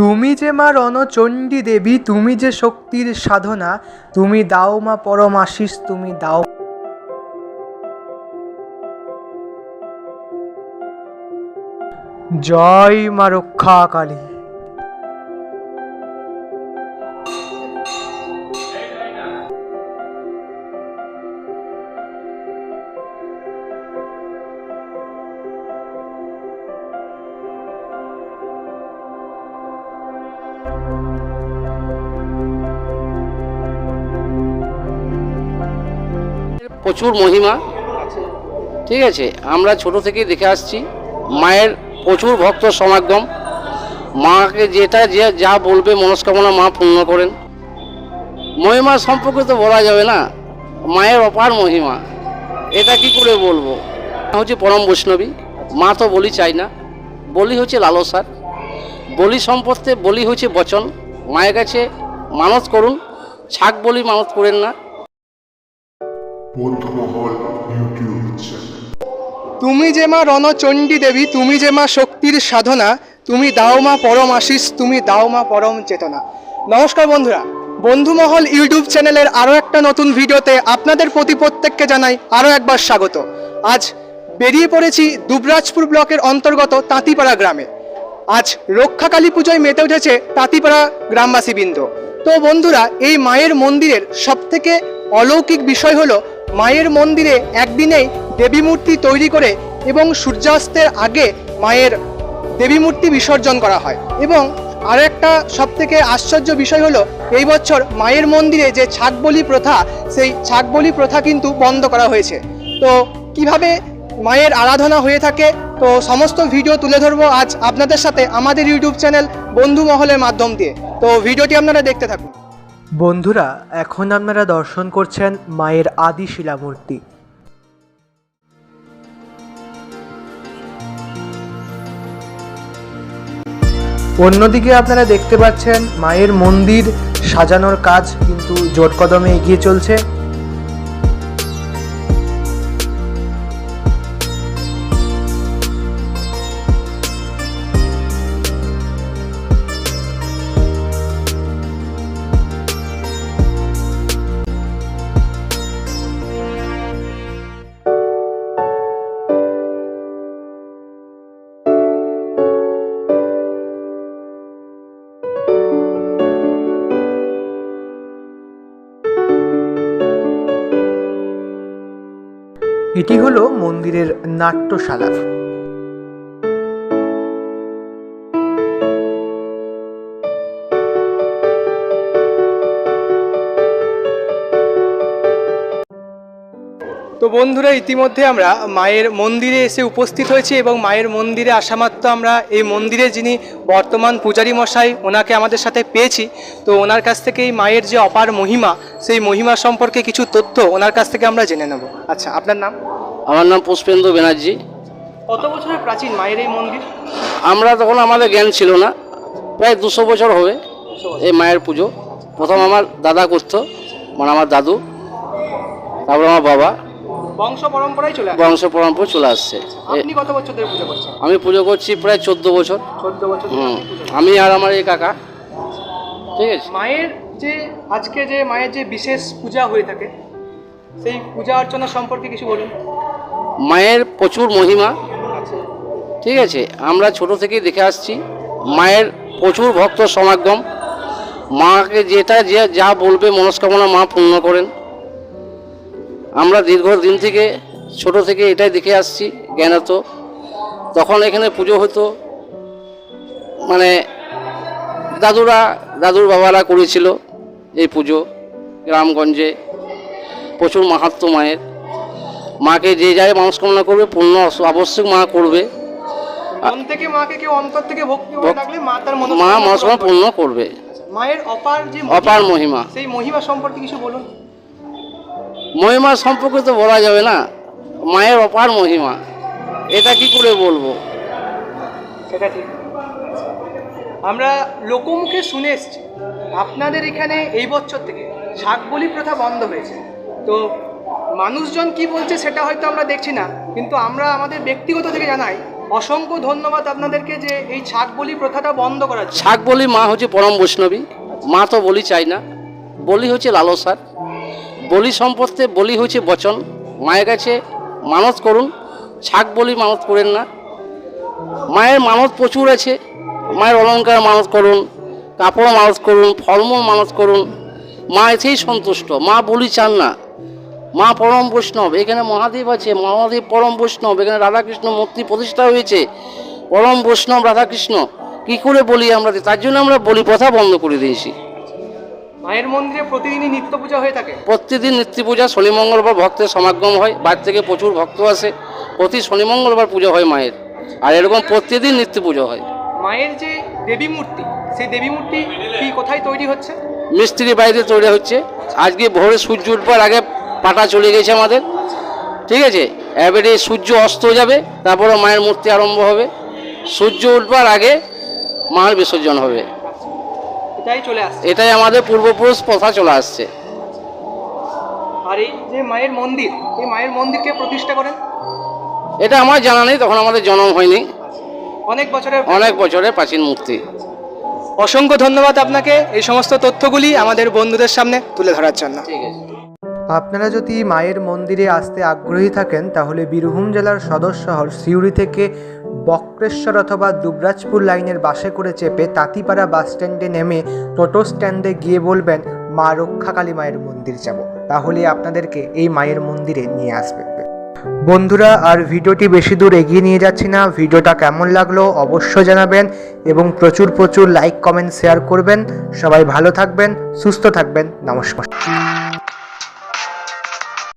তুমি যে মা রণচণ্ডী দেবী, তুমি যে শক্তির সাধনা, তুমি দাও মা পরম আশিস, তুমি দাও জয় মা রক্ষা কালী প্রচুর মহিমা। ঠিক আছে, আমরা ছোট থেকেই দেখে আসছি, মায়ের প্রচুর ভক্ত সমাগম। মাকে যেটা যে যা বলবে, মনস্কামনা মা পূর্ণ করেন। মহিমা সম্পর্কে তো বলা যাবে না, মায়ের অপার মহিমা। এটা কি করে বলব? হচ্ছে পরম বৈষ্ণবী, মা তো বলি চাই না। বলি হচ্ছে লালসার বলি সম্পর্কে বলি হচ্ছে বচন। মায়ের কাছে মানত করুন ছাক বলি মানত করেন না। ইউটিউব তুমি যে মা রণচণ্ডী দেবী, তুমি যে মা শক্তির সাধনা, তুমি দাও মা পরম আশিস, তুমি দাও মা পরম চেতনা। নমস্কার বন্ধুরা, বন্ধুমহল ইউটিউব চ্যানেলের আরও একটা নতুন ভিডিওতে আপনাদের প্রতি প্রত্যেককে জানাই আরও একবার স্বাগত। আজ বেরিয়ে পড়েছি দুবরাজপুর ব্লকের অন্তর্গত তাঁতিপাড়া গ্রামে। আজ রক্ষাকালী পুজোয় মেতে উঠেছে তাঁতিপাড়া গ্রামবাসীবৃন্দ। তো বন্ধুরা, এই মায়ের মন্দিরের সবথেকে অলৌকিক বিষয় হলো মায়ের মন্দিরে একদিনেই দেবী মূর্তি তৈরি করে এবং সূর্যাস্তের আগে মায়ের দেবী মূর্তি বিসর্জন করা হয়। এবং আর একটা সব থেকে আশ্চর্য বিষয় হলো, এই বছর মায়ের মন্দিরে যে ছাগবলি প্রথা, সেই ছাগবলি প্রথা কিন্তু বন্ধ করা হয়েছে। তো কীভাবে মায়ের আরাধনা হয়ে থাকে? তো সমস্ত ভিডিও তুলে ধরবো আজ আপনাদের সাথে আমাদের ইউটিউব চ্যানেল বন্ধু মহলের মাধ্যম দিয়ে। তো ভিডিওটি আপনারা দেখতে থাকুন। বন্ধুরা, এখন আপনারা দর্শন করছেন মায়ের আদি শিলামূর্তি। অন্যদিকে আপনারা দেখতে পাচ্ছেন মায়ের মন্দির সাজানোর কাজ কিন্তু জোট কদমে এগিয়ে চলছে। এটি হলো মন্দিরের নাট্যশালা। বন্ধুরা ইতিমধ্যে আমরা মায়ের মন্দিরে এসে উপস্থিত হয়েছি এবং মায়ের মন্দিরে আসা মাত্র আমরা এই মন্দিরে যিনি বর্তমান পূজারী মশাই ওনাকে আমাদের সাথে পেয়েছি। তো ওনার কাছ থেকে এই মায়ের যে অপার মহিমা সেই মহিমা সম্পর্কে কিছু তথ্য ওনার কাছ থেকে আমরা জেনে নেব। আচ্ছা আপনার নাম? আমার নাম পুষ্পেন্দু ব্যানার্জি। কত বছরের প্রাচীন মায়ের এই মন্দির? আমরা তখন আমাদের জ্ঞান ছিল না। প্রায় দুশো বছর হবে এই মায়ের পুজো। প্রথম আমার দাদা করতো মানে আমার দাদু তারপর আমার বাবা। বংশ পরম্পরায় চলে বংশ পরম্পরা চলে আসছে। আপনি কত বছর ধরে পুজো করছেন? আমি পুজো করছি প্রায় চোদ্দ বছর। চোদ্দ বছর হুম। আমি আর আমার এই কাকা। ঠিক আছে? মায়ের যে আজকে যে মায়ের যে বিশেষ পূজা হয়ে থাকে সেই পূজা অর্চনা সম্পর্কে কিছু বলুন। মায়ের প্রচুর মহিমা। ঠিক আছে? আমরা ছোট থেকেই দেখে আসছি মায়ের প্রচুর ভক্ত সমাগম। মাকে যেটা যে যা বলবে মনস্কামনা মা পূর্ণ করেন। আমরা দীর্ঘদিন থেকে ছোট থেকে এটাই দেখে আসছি জ্ঞানত। তখন এখানে পুজো হতো। মানে দাদুরা দাদুর বাবারা করেছিল এই পুজো গ্রামগঞ্জে। প্রচুর মাহাত্ম মায়ের। মাকে যে যায় মনস্কামনা করবে পূর্ণ অবশ্যই মা করবে। মন থেকে মাকে কেউ অন্তর থেকে ভক্তি করে মা তার মন মা মনস্কামনা পূর্ণ করবে। মায়ের অপার যে অপার মহিমা। সেই মহিমা সম্পর্কে কিছু বলুন। মহিমা সম্পর্কে তো বলা যাবে না। মায়ের অপার মহিমা। এটা কি করে বলব? সেটা ঠিক। আমরা লোকমুখে শুনে এসছি। আপনাদের এখানে এই বছর থেকে শাকবলি প্রথা বন্ধ হয়েছে। তো মানুষজন কি বলছে সেটা হয়তো আমরা দেখছি না কিন্তু আমরা আমাদের ব্যক্তিগত থেকে জানাই অসংখ্য ধন্যবাদ আপনাদেরকে যে এই ছাগ বলি প্রথাটা বন্ধ জন্য। শাক বলি মা হচ্ছে পরম বৈষ্ণবী। মা তো বলি চাই না। বলি হচ্ছে লালসার। বলি সম্পর্কে বলি হচ্ছে বচন। মায়ের কাছে মানত করুন ছাগ বলি মানত করেন না। মায়ের মানত প্রচুর আছে, মায়ের অলঙ্কার মানত করুন, কাপড় মানত করুন, ফলমূল মানত করুন। মা এতেই সন্তুষ্ট, মা বলি চান না। মা পরম বৈষ্ণব, এখানে মহাদেব আছে, মহাদেব পরম বৈষ্ণব, এখানে রাধাকৃষ্ণ মূর্তি প্রতিষ্ঠা হয়েছে। পরম বৈষ্ণব রাধাকৃষ্ণ, কি করে বলি আমরা? তার জন্য আমরা বলি প্রথা বন্ধ করে দিয়েছি। মায়ের মন্দিরে প্রতিদিনই নিত্য পূজা হয়ে থাকে? প্রতিদিন নিত্য পূজা শনি মঙ্গলবার ভক্তের সমাগম হয় বাইরে থেকে প্রচুর ভক্ত আসে। প্রতি শনি মঙ্গলবার পুজো হয় মায়ের। আর এরকম প্রতিদিন নিত্য পুজো হয়। মায়ের যে দেবী মূর্তি সেই দেবী মূর্তি কি কোথায় তৈরি হচ্ছে? মিস্ত্রি বাইরে তৈরি হচ্ছে। আজকে ভোরে সূর্য উঠবার আগে পাটা চলে গেছে আমাদের। ঠিক আছে? এবারে সূর্য অস্ত যাবে তারপরে মায়ের মূর্তি আরম্ভ হবে। সূর্য উঠবার আগে মায়ের বিসর্জন হবে। এটাই চলে আসছে। এটাই আমাদের পূর্বপুরুষ প্রথা চলে আসছে। আর এই যে মায়ের মন্দির এই মায়ের মন্দিরকে প্রতিষ্ঠা করেন? এটা আমার জানা নেই তখন আমাদের জন্ম হয়নি। অনেক বছরের অনেক বছরের প্রাচীন মূর্তি। অসংখ্য ধন্যবাদ আপনাকে এই সমস্ত তথ্যগুলি আমাদের বন্ধুদের সামনে তুলে ধরার জন্য। ঠিক আছে। আপনারা যদি মায়ের মন্দিরে আসতে আগ্রহী থাকেন, তাহলে বীরভূম জেলার সদর শহর সিউড়ি থেকে বক্রেশ্বর অথবা দুবরাজপুর লাইনের বাসে করে চেপে তাঁতিপাড়া বাস স্ট্যান্ডে নেমে টোটো স্ট্যান্ডে গিয়ে বলবেন, মা রক্ষাকালী মায়ের মন্দির যাব। তাহলে আপনাদেরকে এই মায়ের মন্দিরে নিয়ে আসবে। বন্ধুরা, আর ভিডিওটি বেশি দূর এগিয়ে নিয়ে যাচ্ছি না। ভিডিওটা কেমন লাগল অবশ্যই জানাবেন এবং প্রচুর প্রচুর লাইক কমেন্ট শেয়ার করবেন। সবাই ভালো থাকবেন, সুস্থ থাকবেন। নমস্কার।